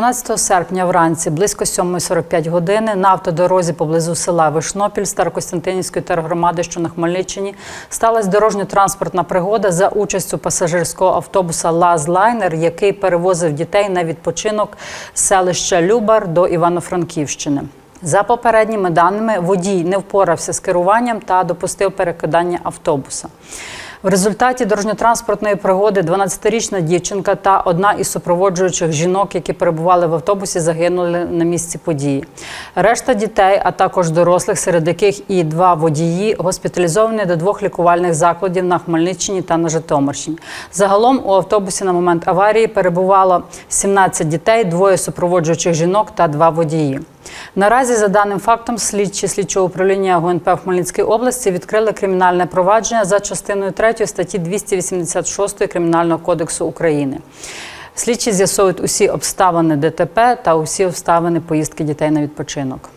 13 серпня вранці близько 7.45 години на автодорозі поблизу села Вишнопіль Старокостянтинівської тергромади, що на Хмельниччині, сталася дорожньо-транспортна пригода за участю пасажирського автобуса Лазлайнер, який перевозив дітей на відпочинок з селища Любар до Івано-Франківщини. За попередніми даними, водій не впорався з керуванням та допустив перекидання автобуса. В результаті дорожньо-транспортної пригоди 12-річна дівчинка та одна із супроводжуючих жінок, які перебували в автобусі, загинули на місці події. Решта дітей, а також дорослих, серед яких і два водії, госпіталізовані до двох лікувальних закладів на Хмельниччині та на Житомирщині. Загалом у автобусі на момент аварії перебувало 17 дітей, двоє супроводжуючих жінок та два водії. Наразі, за даним фактом, слідчі слідчого управління ГУНП в Хмельницькій області відкрили кримінальне провадження за частиною 3 статті 286 Кримінального кодексу України. Слідчі з'ясовують усі обставини ДТП та усі обставини поїздки дітей на відпочинок.